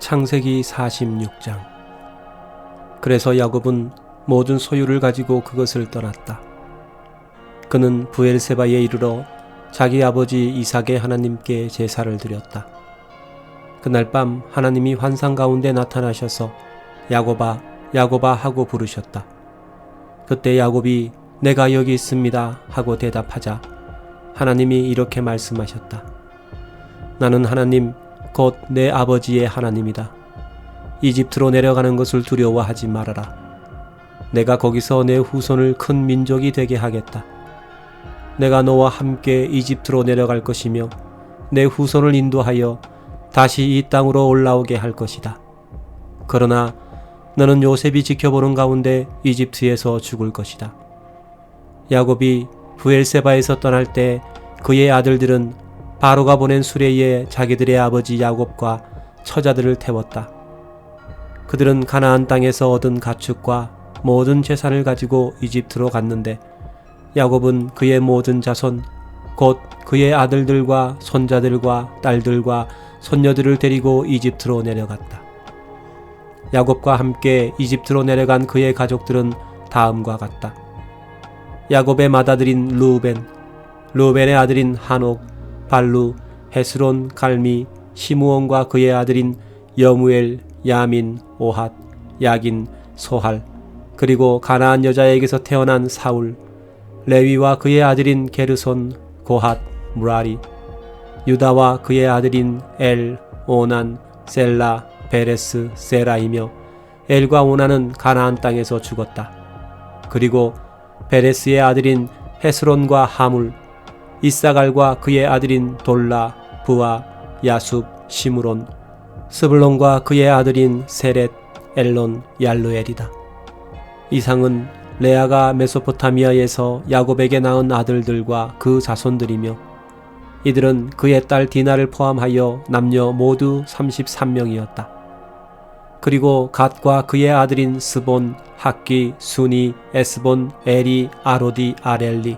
창세기 46장 그래서 야곱은 모든 소유를 가지고 그것을 떠났다. 그는 부엘세바에 이르러 자기 아버지 이삭의 하나님께 제사를 드렸다. 그날 밤 하나님이 환상 가운데 나타나셔서 야곱아 야곱아 하고 부르셨다. 그때 야곱이 내가 여기 있습니다 하고 대답하자 하나님이 이렇게 말씀하셨다. 나는 하나님 곧 내 아버지의 하나님이다. 이집트로 내려가는 것을 두려워하지 말아라. 내가 거기서 내 후손을 큰 민족이 되게 하겠다. 내가 너와 함께 이집트로 내려갈 것이며 내 후손을 인도하여 다시 이 땅으로 올라오게 할 것이다. 그러나 너는 요셉이 지켜보는 가운데 이집트에서 죽을 것이다. 야곱이 부엘세바에서 떠날 때 그의 아들들은 바로가 보낸 수레에 자기들의 아버지 야곱과 처자들을 태웠다. 그들은 가나안 땅에서 얻은 가축과 모든 재산을 가지고 이집트로 갔는데 야곱은 그의 모든 자손 곧 그의 아들들과 손자들과 딸들과 손녀들을 데리고 이집트로 내려갔다. 야곱과 함께 이집트로 내려간 그의 가족들은 다음과 같다. 야곱의 맏아들인 루벤, 루벤의 아들인 한옥, 발루, 헤스론, 갈미, 시무온과 그의 아들인 여무엘, 야민, 오핫, 야긴, 소할, 그리고 가나안 여자에게서 태어난 사울, 레위와 그의 아들인 게르손, 고핫, 무라리, 유다와 그의 아들인 엘, 오난, 셀라, 베레스, 세라이며 엘과 오나는 가나안 땅에서 죽었다. 그리고 베레스의 아들인 헤스론과 하물, 이사갈과 그의 아들인 돌라, 부아, 야숲, 시므론, 스불론과 그의 아들인 세렛, 엘론, 얄루엘이다. 이상은 레아가 메소포타미아에서 야곱에게 낳은 아들들과 그 자손들이며 이들은 그의 딸 디나를 포함하여 남녀 모두 33명이었다. 그리고 갓과 그의 아들인 스본, 학기, 순이, 에스본, 에리, 아로디, 아렐리,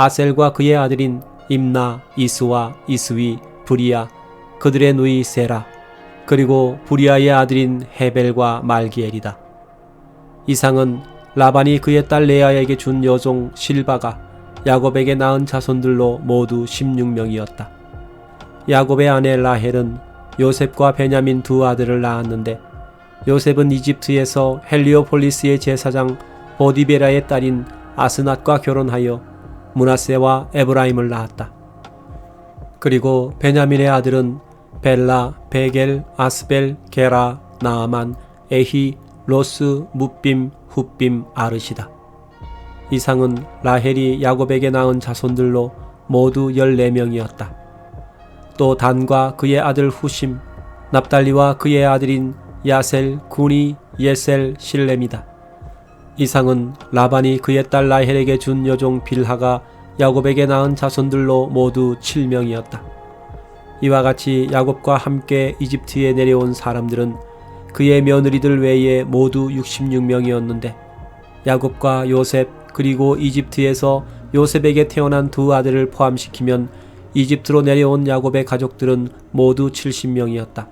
아셀과 그의 아들인 임나, 이스와, 이스위, 브리아, 그들의 누이 세라, 그리고 부리아의 아들인 헤벨과 말기엘이다. 이상은 라반이 그의 딸 레아에게 준 여종 실바가 야곱에게 낳은 자손들로 모두 16명이었다. 야곱의 아내 라헬은 요셉과 베냐민 두 아들을 낳았는데 요셉은 이집트에서 헬리오폴리스의 제사장 보디베라의 딸인 아스낫과 결혼하여 문하세와 에브라임을 낳았다. 그리고 베냐민의 아들은 벨라, 베겔, 아스벨, 게라, 나아만, 에히, 로스, 무빔, 훗빔, 아르시다. 이상은 라헬이 야곱에게 낳은 자손들로 모두 14명이었다. 또 단과 그의 아들 후심, 납달리와 그의 아들인 야셀, 구니, 예셀, 실렘이다. 이상은 라반이 그의 딸 라헬에게 준 여종 빌하가 야곱에게 낳은 자손들로 모두 7명이었다. 이와 같이 야곱과 함께 이집트에 내려온 사람들은 그의 며느리들 외에 모두 66명이었는데 야곱과 요셉 그리고 이집트에서 요셉에게 태어난 두 아들을 포함시키면 이집트로 내려온 야곱의 가족들은 모두 70명이었다.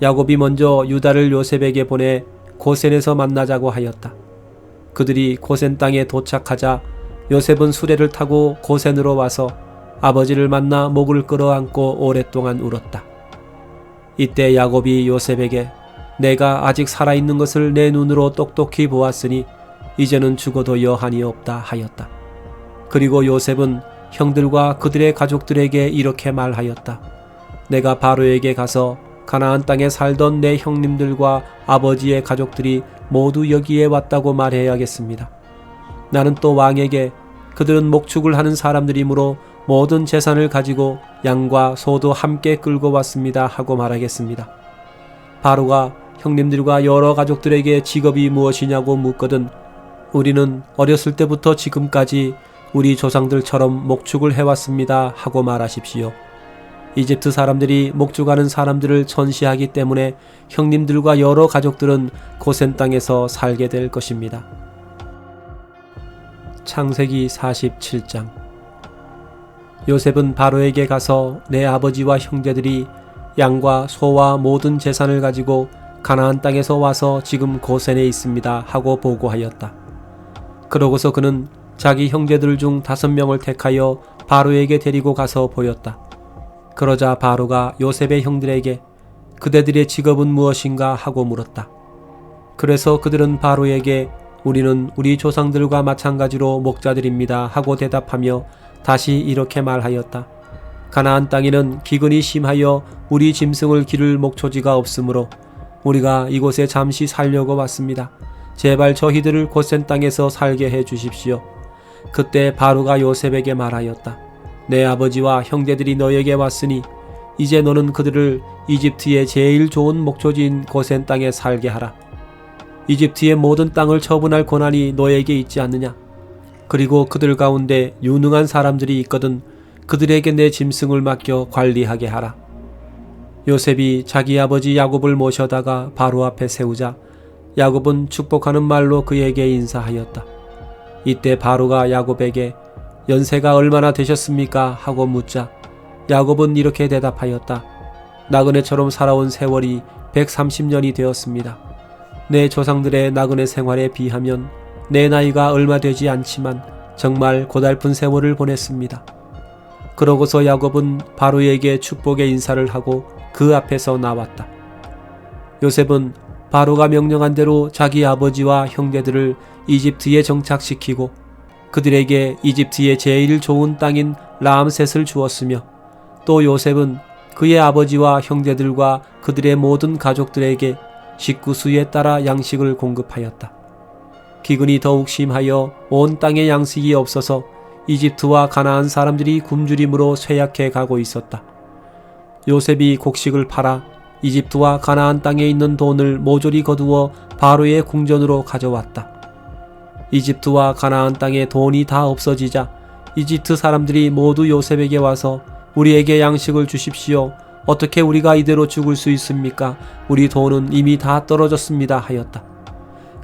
야곱이 먼저 유다를 요셉에게 보내 고센에서 만나자고 하였다. 그들이 고센 땅에 도착하자 요셉은 수레를 타고 고센으로 와서 아버지를 만나 목을 끌어안고 오랫동안 울었다. 이때 야곱이 요셉에게 내가 아직 살아있는 것을 내 눈으로 똑똑히 보았으니 이제는 죽어도 여한이 없다 하였다. 그리고 요셉은 형들과 그들의 가족들에게 이렇게 말하였다. 내가 바로에게 가서 가나안 땅에 살던 내 형님들과 아버지의 가족들이 모두 여기에 왔다고 말해야겠습니다. 나는 또 왕에게 그들은 목축을 하는 사람들이므로 모든 재산을 가지고 양과 소도 함께 끌고 왔습니다 하고 말하겠습니다. 바로가 형님들과 여러 가족들에게 직업이 무엇이냐고 묻거든 우리는 어렸을 때부터 지금까지 우리 조상들처럼 목축을 해왔습니다 하고 말하십시오. 이집트 사람들이 목축하는 사람들을 전시하기 때문에 형님들과 여러 가족들은 고센 땅에서 살게 될 것입니다. 창세기 47장 요셉은 바로에게 가서 내 아버지와 형제들이 양과 소와 모든 재산을 가지고 가나안 땅에서 와서 지금 고센에 있습니다 하고 보고하였다. 그러고서 그는 자기 형제들 중 다섯 명을 택하여 바로에게 데리고 가서 보였다. 그러자 바로가 요셉의 형들에게 그대들의 직업은 무엇인가 하고 물었다. 그래서 그들은 바로에게 우리는 우리 조상들과 마찬가지로 목자들입니다 하고 대답하며 다시 이렇게 말하였다. 가나안 땅에는 기근이 심하여 우리 짐승을 기를 목초지가 없으므로 우리가 이곳에 잠시 살려고 왔습니다. 제발 저희들을 고센 땅에서 살게 해 주십시오. 그때 바로가 요셉에게 말하였다. 내 아버지와 형제들이 너에게 왔으니 이제 너는 그들을 이집트의 제일 좋은 목초지인 고센 땅에 살게 하라. 이집트의 모든 땅을 처분할 권한이 너에게 있지 않느냐? 그리고 그들 가운데 유능한 사람들이 있거든 그들에게 내 짐승을 맡겨 관리하게 하라. 요셉이 자기 아버지 야곱을 모셔다가 바로 앞에 세우자 야곱은 축복하는 말로 그에게 인사하였다. 이때 바로가 야곱에게 연세가 얼마나 되셨습니까? 하고 묻자 야곱은 이렇게 대답하였다. 나그네처럼 살아온 세월이 130년이 되었습니다. 내 조상들의 나그네 생활에 비하면 내 나이가 얼마 되지 않지만 정말 고달픈 세월을 보냈습니다. 그러고서 야곱은 바로에게 축복의 인사를 하고 그 앞에서 나왔다. 요셉은 바로가 명령한 대로 자기 아버지와 형제들을 이집트에 정착시키고 그들에게 이집트의 제일 좋은 땅인 라암셋을 주었으며 또 요셉은 그의 아버지와 형제들과 그들의 모든 가족들에게 식구 수에 따라 양식을 공급하였다. 기근이 더욱 심하여 온 땅에 양식이 없어서 이집트와 가나안 사람들이 굶주림으로 쇠약해 가고 있었다. 요셉이 곡식을 팔아 이집트와 가나안 땅에 있는 돈을 모조리 거두어 바로의 궁전으로 가져왔다. 이집트와 가나안 땅에 돈이 다 없어지자 이집트 사람들이 모두 요셉에게 와서 우리에게 양식을 주십시오. 어떻게 우리가 이대로 죽을 수 있습니까? 우리 돈은 이미 다 떨어졌습니다. 하였다.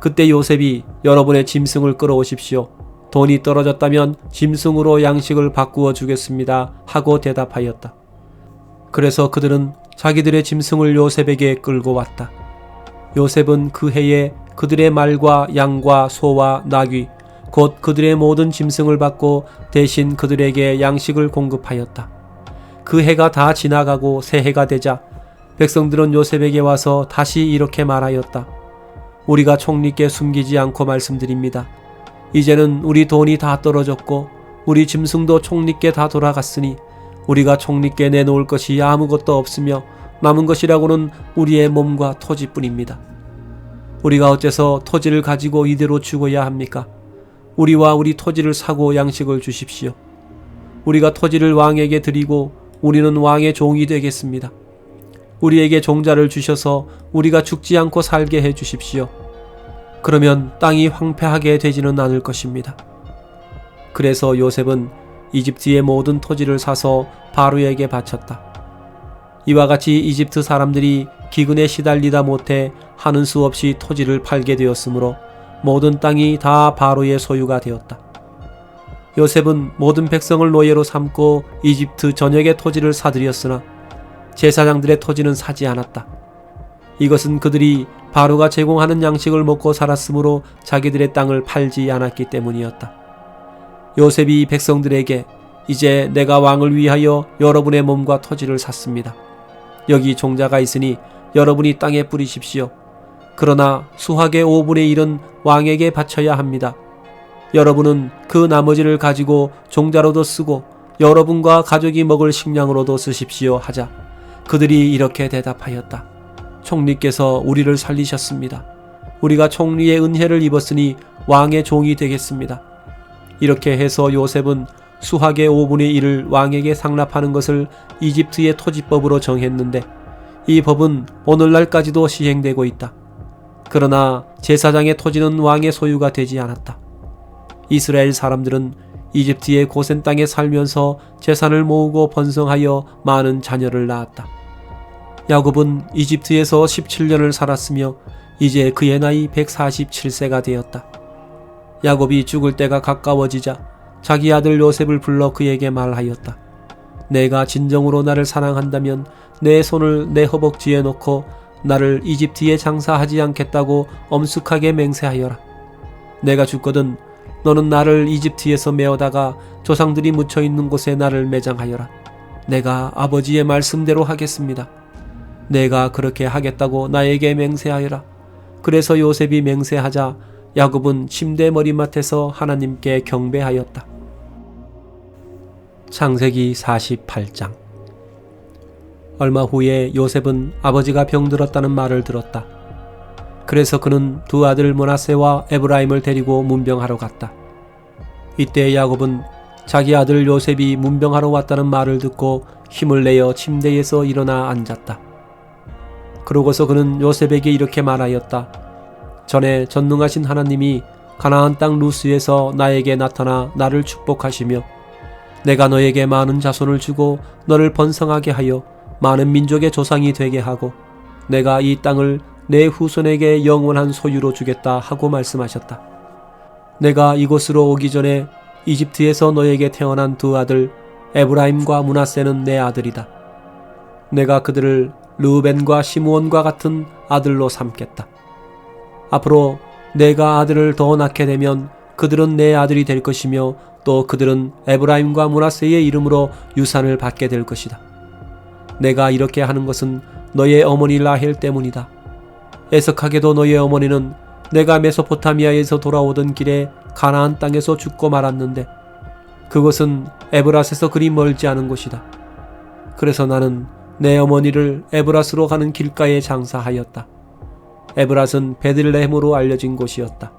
그때 요셉이 여러분의 짐승을 끌어오십시오. 돈이 떨어졌다면 짐승으로 양식을 바꾸어 주겠습니다. 하고 대답하였다. 그래서 그들은 자기들의 짐승을 요셉에게 끌고 왔다. 요셉은 그 해에 그들의 말과 양과 소와 나귀, 곧 그들의 모든 짐승을 받고 대신 그들에게 양식을 공급하였다. 그 해가 다 지나가고 새해가 되자 백성들은 요셉에게 와서 다시 이렇게 말하였다. 우리가 총리께 숨기지 않고 말씀드립니다. 이제는 우리 돈이 다 떨어졌고 우리 짐승도 총리께 다 돌아갔으니 우리가 총리께 내놓을 것이 아무것도 없으며 남은 것이라고는 우리의 몸과 토지뿐입니다. 우리가 어째서 토지를 가지고 이대로 죽어야 합니까? 우리와 우리 토지를 사고 양식을 주십시오. 우리가 토지를 왕에게 드리고 우리는 왕의 종이 되겠습니다. 우리에게 종자를 주셔서 우리가 죽지 않고 살게 해 주십시오. 그러면 땅이 황폐하게 되지는 않을 것입니다. 그래서 요셉은 이집트의 모든 토지를 사서 바로에게 바쳤다. 이와 같이 이집트 사람들이 기근에 시달리다 못해 하는 수 없이 토지를 팔게 되었으므로 모든 땅이 다 바로의 소유가 되었다. 요셉은 모든 백성을 노예로 삼고 이집트 전역의 토지를 사들였으나 제사장들의 토지는 사지 않았다. 이것은 그들이 바로가 제공하는 양식을 먹고 살았으므로 자기들의 땅을 팔지 않았기 때문이었다. 요셉이 백성들에게 이제 내가 왕을 위하여 여러분의 몸과 토지를 샀습니다. 여기 종자가 있으니 여러분이 땅에 뿌리십시오. 그러나 수학의 5분의 1은 왕에게 바쳐야 합니다. 여러분은 그 나머지를 가지고 종자로도 쓰고 여러분과 가족이 먹을 식량으로도 쓰십시오 하자 그들이 이렇게 대답하였다. 총리께서 우리를 살리셨습니다. 우리가 총리의 은혜를 입었으니 왕의 종이 되겠습니다. 이렇게 해서 요셉은 수학의 5분의 1을 왕에게 상납하는 것을 이집트의 토지법으로 정했는데 이 법은 오늘날까지도 시행되고 있다. 그러나 제사장의 토지는 왕의 소유가 되지 않았다. 이스라엘 사람들은 이집트의 고센 땅에 살면서 재산을 모으고 번성하여 많은 자녀를 낳았다. 야곱은 이집트에서 17년을 살았으며 이제 그의 나이 147세가 되었다. 야곱이 죽을 때가 가까워지자 자기 아들 요셉을 불러 그에게 말하였다. 내가 진정으로 나를 사랑한다면 내 손을 내 허벅지에 놓고 나를 이집트에 장사하지 않겠다고 엄숙하게 맹세하여라. 내가 죽거든 너는 나를 이집트에서 메어다가 조상들이 묻혀 있는 곳에 나를 매장하여라. 내가 아버지의 말씀대로 하겠습니다. 내가 그렇게 하겠다고 나에게 맹세하여라. 그래서 요셉이 맹세하자 야곱은 침대 머리맡에서 하나님께 경배하였다. 창세기 48장 얼마 후에 요셉은 아버지가 병들었다는 말을 들었다. 그래서 그는 두 아들 모나세와 에브라임을 데리고 문병하러 갔다. 이때 야곱은 자기 아들 요셉이 문병하러 왔다는 말을 듣고 힘을 내어 침대에서 일어나 앉았다. 그러고서 그는 요셉에게 이렇게 말하였다. 전에 전능하신 하나님이 가나안 땅 루스에서 나에게 나타나 나를 축복하시며 내가 너에게 많은 자손을 주고 너를 번성하게 하여 많은 민족의 조상이 되게 하고 내가 이 땅을 내 후손에게 영원한 소유로 주겠다 하고 말씀하셨다. 내가 이곳으로 오기 전에 이집트에서 너에게 태어난 두 아들 에브라임과 문하세는 내 아들이다. 내가 그들을 르우벤과 시므온과 같은 아들로 삼겠다. 앞으로 내가 아들을 더 낳게 되면 그들은 내 아들이 될 것이며 또 그들은 에브라임과 문하세의 이름으로 유산을 받게 될 것이다. 내가 이렇게 하는 것은 너의 어머니 라헬 때문이다. 애석하게도 너의 어머니는 내가 메소포타미아에서 돌아오던 길에 가나안 땅에서 죽고 말았는데 그것은 에브라스에서 그리 멀지 않은 곳이다. 그래서 나는 내 어머니를 에브라스로 가는 길가에 장사하였다. 에브라스는 베들레헴으로 알려진 곳이었다.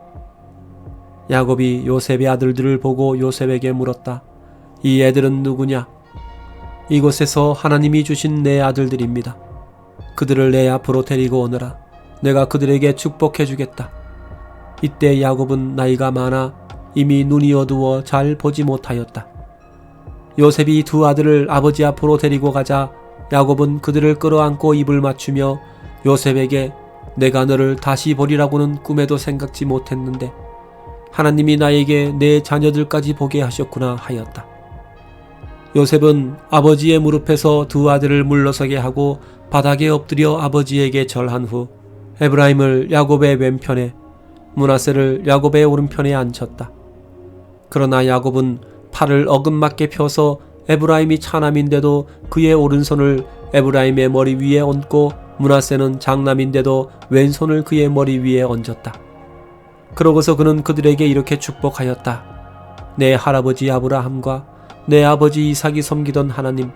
야곱이 요셉의 아들들을 보고 요셉에게 물었다. 이 애들은 누구냐? 이곳에서 하나님이 주신 내 아들들입니다. 그들을 내 앞으로 데리고 오너라. 내가 그들에게 축복해 주겠다. 이때 야곱은 나이가 많아 이미 눈이 어두워 잘 보지 못하였다. 요셉이 두 아들을 아버지 앞으로 데리고 가자 야곱은 그들을 끌어안고 입을 맞추며 요셉에게 내가 너를 다시 보리라고는 꿈에도 생각지 못했는데 하나님이 나에게 내 자녀들까지 보게 하셨구나 하였다. 요셉은 아버지의 무릎에서 두 아들을 물러서게 하고 바닥에 엎드려 아버지에게 절한 후 에브라임을 야곱의 왼편에 문하세를 야곱의 오른편에 앉혔다. 그러나 야곱은 팔을 어긋맞게 펴서 에브라임이 차남인데도 그의 오른손을 에브라임의 머리 위에 얹고 문하세는 장남인데도 왼손을 그의 머리 위에 얹었다. 그러고서 그는 그들에게 이렇게 축복하였다. 내 할아버지 아브라함과 내 아버지 이삭이 섬기던 하나님,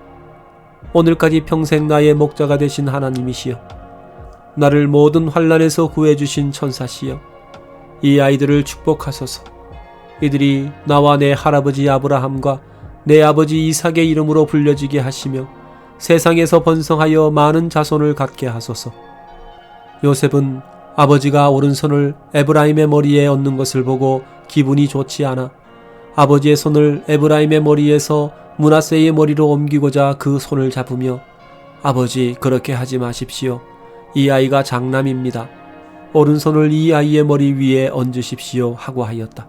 오늘까지 평생 나의 목자가 되신 하나님이시여, 나를 모든 환란에서 구해주신 천사시여, 이 아이들을 축복하소서. 이들이 나와 내 할아버지 아브라함과 내 아버지 이삭의 이름으로 불려지게 하시며 세상에서 번성하여 많은 자손을 갖게 하소서. 요셉은 아버지가 오른손을 에브라임의 머리에 얹는 것을 보고 기분이 좋지 않아 아버지의 손을 에브라임의 머리에서 문하세의 머리로 옮기고자 그 손을 잡으며 아버지 그렇게 하지 마십시오. 이 아이가 장남입니다. 오른손을 이 아이의 머리 위에 얹으십시오 하고 하였다.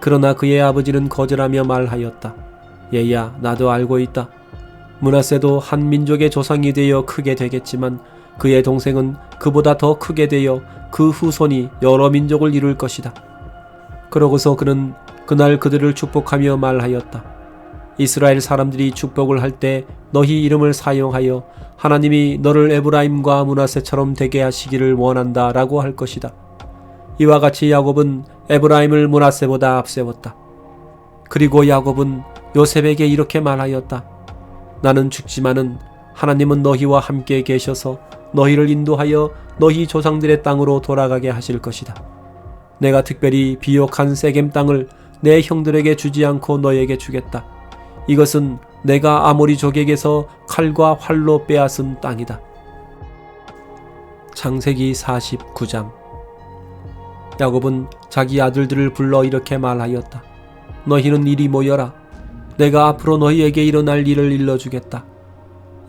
그러나 그의 아버지는 거절하며 말하였다. 얘야 나도 알고 있다. 문하세도 한 민족의 조상이 되어 크게 되겠지만 그의 동생은 그보다 더 크게 되어 그 후손이 여러 민족을 이룰 것이다. 그러고서 그는 그날 그들을 축복하며 말하였다. 이스라엘 사람들이 축복을 할 때 너희 이름을 사용하여 하나님이 너를 에브라임과 문하세처럼 되게 하시기를 원한다 라고 할 것이다. 이와 같이 야곱은 에브라임을 문하세보다 앞세웠다. 그리고 야곱은 요셉에게 이렇게 말하였다. 나는 죽지만은 하나님은 너희와 함께 계셔서 너희를 인도하여 너희 조상들의 땅으로 돌아가게 하실 것이다. 내가 특별히 비옥한 세겜 땅을 내 형들에게 주지 않고 너에게 주겠다. 이것은 내가 아모리 족에게서 칼과 활로 빼앗은 땅이다. 창세기 49장 야곱은 자기 아들들을 불러 이렇게 말하였다. 너희는 이리 모여라. 내가 앞으로 너희에게 일어날 일을 일러주겠다.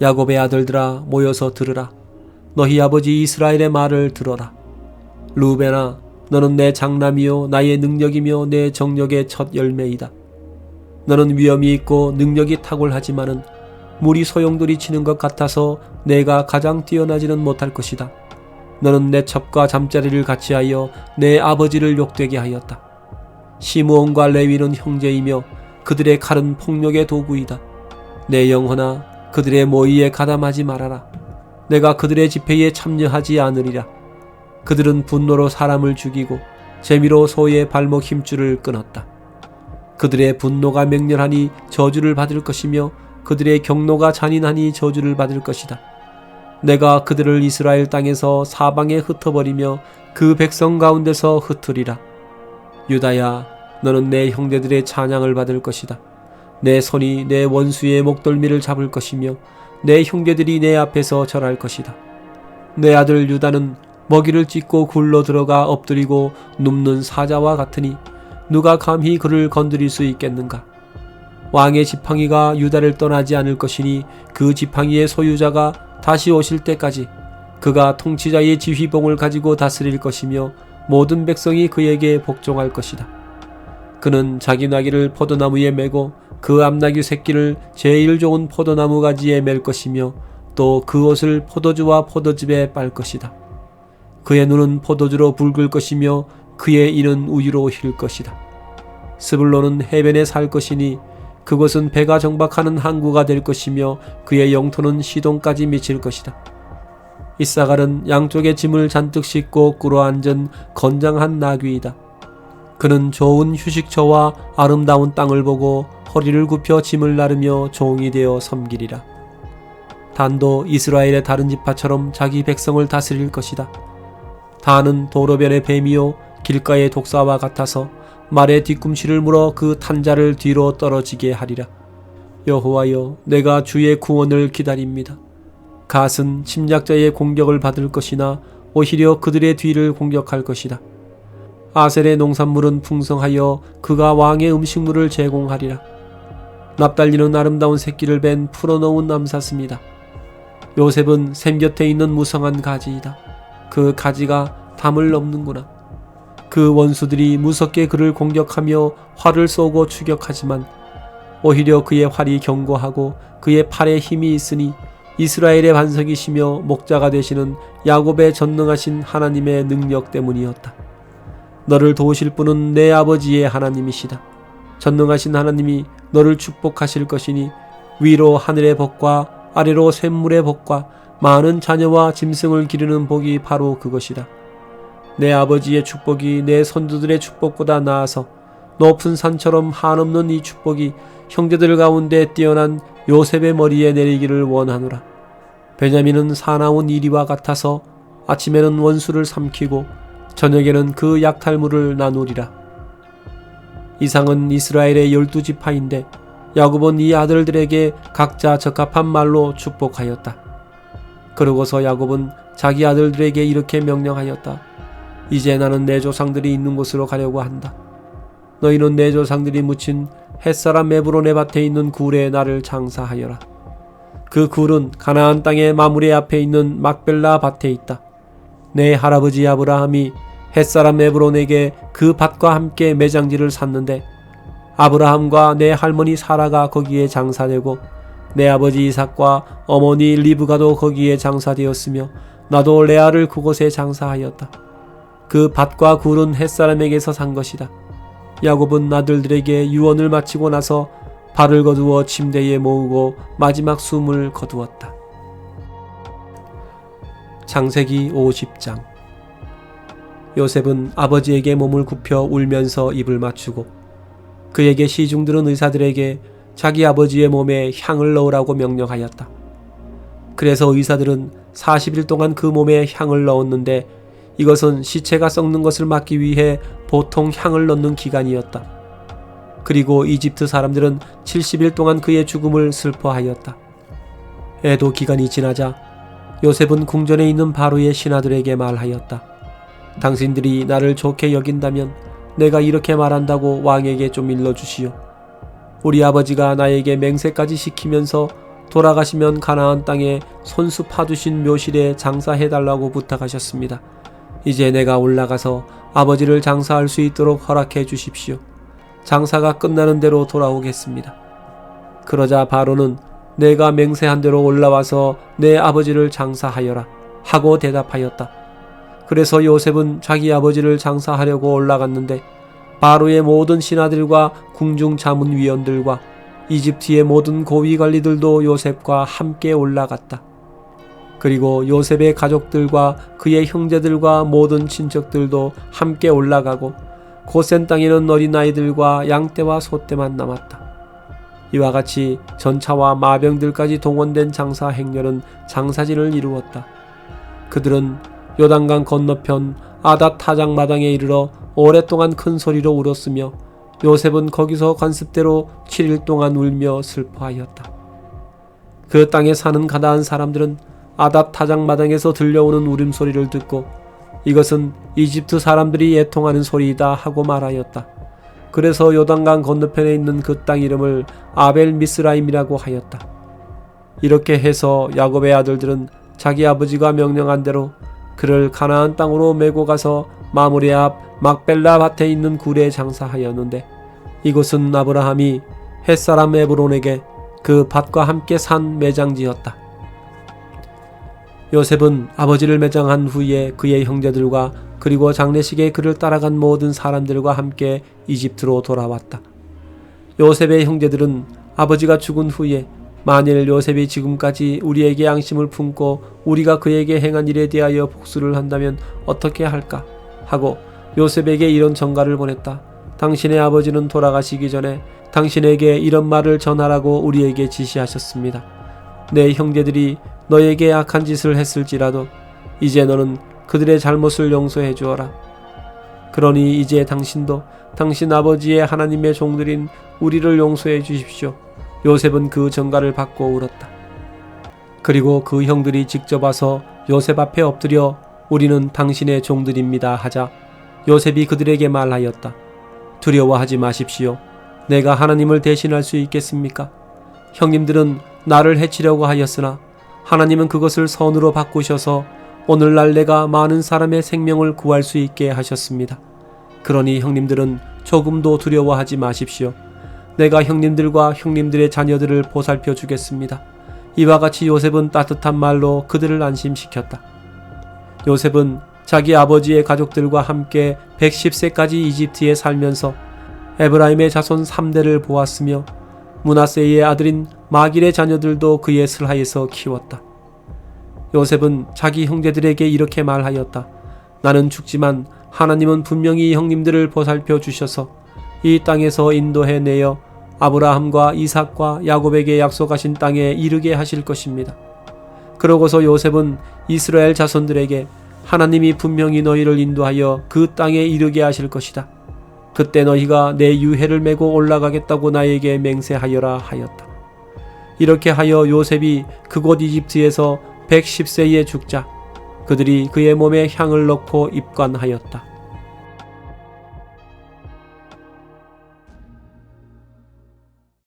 야곱의 아들들아 모여서 들으라. 너희 아버지 이스라엘의 말을 들어라. 루베나 너는 내 장남이요 나의 능력이며 내 정력의 첫 열매이다. 너는 위엄이 있고 능력이 탁월하지만은 물이 소용돌이 치는 것 같아서 내가 가장 뛰어나지는 못할 것이다. 너는 내 첩과 잠자리를 같이 하여 내 아버지를 욕되게 하였다. 시므온과 레위는 형제이며 그들의 칼은 폭력의 도구이다. 내 영혼아 그들의 모의에 가담하지 말아라. 내가 그들의 집회에 참여하지 않으리라. 그들은 분노로 사람을 죽이고 재미로 소의 발목 힘줄을 끊었다. 그들의 분노가 맹렬하니 저주를 받을 것이며 그들의 경노가 잔인하니 저주를 받을 것이다. 내가 그들을 이스라엘 땅에서 사방에 흩어버리며 그 백성 가운데서 흩으리라. 유다야, 너는 내 형제들의 찬양을 받을 것이다. 내 손이 내 원수의 목덜미를 잡을 것이며 내 형제들이 내 앞에서 절할 것이다. 내 아들 유다는 먹이를 찢고 굴러 들어가 엎드리고 눕는 사자와 같으니 누가 감히 그를 건드릴 수 있겠는가? 왕의 지팡이가 유다를 떠나지 않을 것이니 그 지팡이의 소유자가 다시 오실 때까지 그가 통치자의 지휘봉을 가지고 다스릴 것이며 모든 백성이 그에게 복종할 것이다. 그는 자기 나귀를 포도나무에 메고 그 암나귀 새끼를 제일 좋은 포도나무 가지에 맬 것이며 또 그 옷을 포도주와 포도즙에 빨 것이다. 그의 눈은 포도주로 붉을 것이며 그의 이는 우유로 힐 것이다. 스불론은 해변에 살 것이니 그것은 배가 정박하는 항구가 될 것이며 그의 영토는 시동까지 미칠 것이다. 이사갈은 양쪽에 짐을 잔뜩 싣고 꿇어앉은 건장한 나귀이다. 그는 좋은 휴식처와 아름다운 땅을 보고 허리를 굽혀 짐을 나르며 종이 되어 섬기리라. 단도 이스라엘의 다른 지파처럼 자기 백성을 다스릴 것이다. 단은 도로변의 뱀이요 길가의 독사와 같아서 말의 뒤꿈치를 물어 그 탄자를 뒤로 떨어지게 하리라. 여호와여, 내가 주의 구원을 기다립니다. 갓은 침략자의 공격을 받을 것이나 오히려 그들의 뒤를 공격할 것이다. 아셀의 농산물은 풍성하여 그가 왕의 음식물을 제공하리라. 납달리는 아름다운 새끼를 벤 풀어놓은 남사스입니다. 요셉은 샘 곁에 있는 무성한 가지이다. 그 가지가 담을 넘는구나. 그 원수들이 무섭게 그를 공격하며 활을 쏘고 추격하지만 오히려 그의 활이 견고하고 그의 팔에 힘이 있으니 이스라엘의 반석이시며 목자가 되시는 야곱의 전능하신 하나님의 능력 때문이었다. 너를 도우실 분은 내 아버지의 하나님이시다. 전능하신 하나님이 너를 축복하실 것이니 위로 하늘의 복과 아래로 샘물의 복과 많은 자녀와 짐승을 기르는 복이 바로 그것이다. 내 아버지의 축복이 내 선두들의 축복보다 나아서 높은 산처럼 한없는 이 축복이 형제들 가운데 뛰어난 요셉의 머리에 내리기를 원하노라. 베냐민은 사나운 이리와 같아서 아침에는 원수를 삼키고 저녁에는 그 약탈물을 나누리라. 이상은 이스라엘의 열두 지파인데 야곱은 이 아들들에게 각자 적합한 말로 축복하였다. 그러고서 야곱은 자기 아들들에게 이렇게 명령하였다. 이제 나는 내 조상들이 있는 곳으로 가려고 한다. 너희는 내 조상들이 묻힌 햇사람 에브론의 밭에 있는 굴에 나를 장사하여라. 그 굴은 가나안 땅의 마무리 앞에 있는 막벨라 밭에 있다. 내 할아버지 아브라함이 햇사람 에브론에게 그 밭과 함께 매장지를 샀는데 아브라함과 내 할머니 사라가 거기에 장사되고 내 아버지 이삭과 어머니 리브가도 거기에 장사되었으며 나도 레아를 그곳에 장사하였다. 그 밭과 굴은 햇사람에게서 산 것이다. 야곱은 아들들에게 유언을 마치고 나서 발을 거두어 침대에 모으고 마지막 숨을 거두었다. 창세기 50장 요셉은 아버지에게 몸을 굽혀 울면서 입을 맞추고 그에게 시중들은 의사들에게 자기 아버지의 몸에 향을 넣으라고 명령하였다. 그래서 의사들은 40일 동안 그 몸에 향을 넣었는데 이것은 시체가 썩는 것을 막기 위해 보통 향을 넣는 기간이었다. 그리고 이집트 사람들은 70일 동안 그의 죽음을 슬퍼하였다. 애도 기간이 지나자 요셉은 궁전에 있는 바로의 신하들에게 말하였다. 당신들이 나를 좋게 여긴다면 내가 이렇게 말한다고 왕에게 좀 일러주시오. 우리 아버지가 나에게 맹세까지 시키면서 돌아가시면 가나안 땅에 손수 파두신 묘실에 장사해달라고 부탁하셨습니다. 이제 내가 올라가서 아버지를 장사할 수 있도록 허락해 주십시오. 장사가 끝나는 대로 돌아오겠습니다. 그러자 바로는 내가 맹세한 대로 올라와서 내 아버지를 장사하여라 하고 대답하였다. 그래서 요셉은 자기 아버지를 장사하려고 올라갔는데 바로의 모든 신하들과 궁중 자문위원들과 이집트의 모든 고위 관리들도 요셉과 함께 올라갔다. 그리고 요셉의 가족들과 그의 형제들과 모든 친척들도 함께 올라가고 고센 땅에는 어린아이들과 양떼와 소떼만 남았다. 이와 같이 전차와 마병들까지 동원된 장사 행렬은 장사진을 이루었다. 그들은 요단강 건너편 아다 타장 마당에 이르러 오랫동안 큰 소리로 울었으며 요셉은 거기서 관습대로 7일 동안 울며 슬퍼하였다. 그 땅에 사는 가다한 사람들은 아답 타장 마당에서 들려오는 울음소리를 듣고 이것은 이집트 사람들이 애통하는 소리이다 하고 말하였다. 그래서 요단강 건너편에 있는 그 땅 이름을 아벨 미스라임이라고 하였다. 이렇게 해서 야곱의 아들들은 자기 아버지가 명령한 대로 그를 가나안 땅으로 메고 가서 마무리 앞 막벨라 밭에 있는 굴에 장사하였는데 이곳은 아브라함이 햇사람 에브론에게 그 밭과 함께 산 매장지였다. 요셉은 아버지를 매장한 후에 그의 형제들과 그리고 장례식에 그를 따라간 모든 사람들과 함께 이집트로 돌아왔다. 요셉의 형제들은 아버지가 죽은 후에 만일 요셉이 지금까지 우리에게 양심을 품고 우리가 그에게 행한 일에 대하여 복수를 한다면 어떻게 할까 하고 요셉에게 이런 전가를 보냈다. 당신의 아버지는 돌아가시기 전에 당신에게 이런 말을 전하라고 우리에게 지시하셨습니다. 내 형제들이 너에게 악한 짓을 했을지라도 이제 너는 그들의 잘못을 용서해 주어라. 그러니 이제 당신도 당신 아버지의 하나님의 종들인 우리를 용서해 주십시오. 요셉은 그 전가를 받고 울었다. 그리고 그 형들이 직접 와서 요셉 앞에 엎드려 우리는 당신의 종들입니다 하자 요셉이 그들에게 말하였다. 두려워하지 마십시오. 내가 하나님을 대신할 수 있겠습니까? 형님들은 나를 해치려고 하였으나 하나님은 그것을 선으로 바꾸셔서 오늘날 내가 많은 사람의 생명을 구할 수 있게 하셨습니다. 그러니 형님들은 조금도 두려워하지 마십시오. 내가 형님들과 형님들의 자녀들을 보살펴 주겠습니다. 이와 같이 요셉은 따뜻한 말로 그들을 안심시켰다. 요셉은 자기 아버지의 가족들과 함께 110세까지 이집트에 살면서 에브라임의 자손 3대를 보았으며 문하세의 아들인 마길의 자녀들도 그의 슬하에서 키웠다. 요셉은 자기 형제들에게 이렇게 말하였다. 나는 죽지만 하나님은 분명히 형님들을 보살펴 주셔서 이 땅에서 인도해 내어 아브라함과 이삭과 야곱에게 약속하신 땅에 이르게 하실 것입니다. 그러고서 요셉은 이스라엘 자손들에게 하나님이 분명히 너희를 인도하여 그 땅에 이르게 하실 것이다. 그때 너희가 내 유해를 메고 올라가겠다고 나에게 맹세하여라 하였다. 이렇게 하여 요셉이 그곳 이집트에서 110세에 죽자 그들이 그의 몸에 향을 넣고 입관하였다.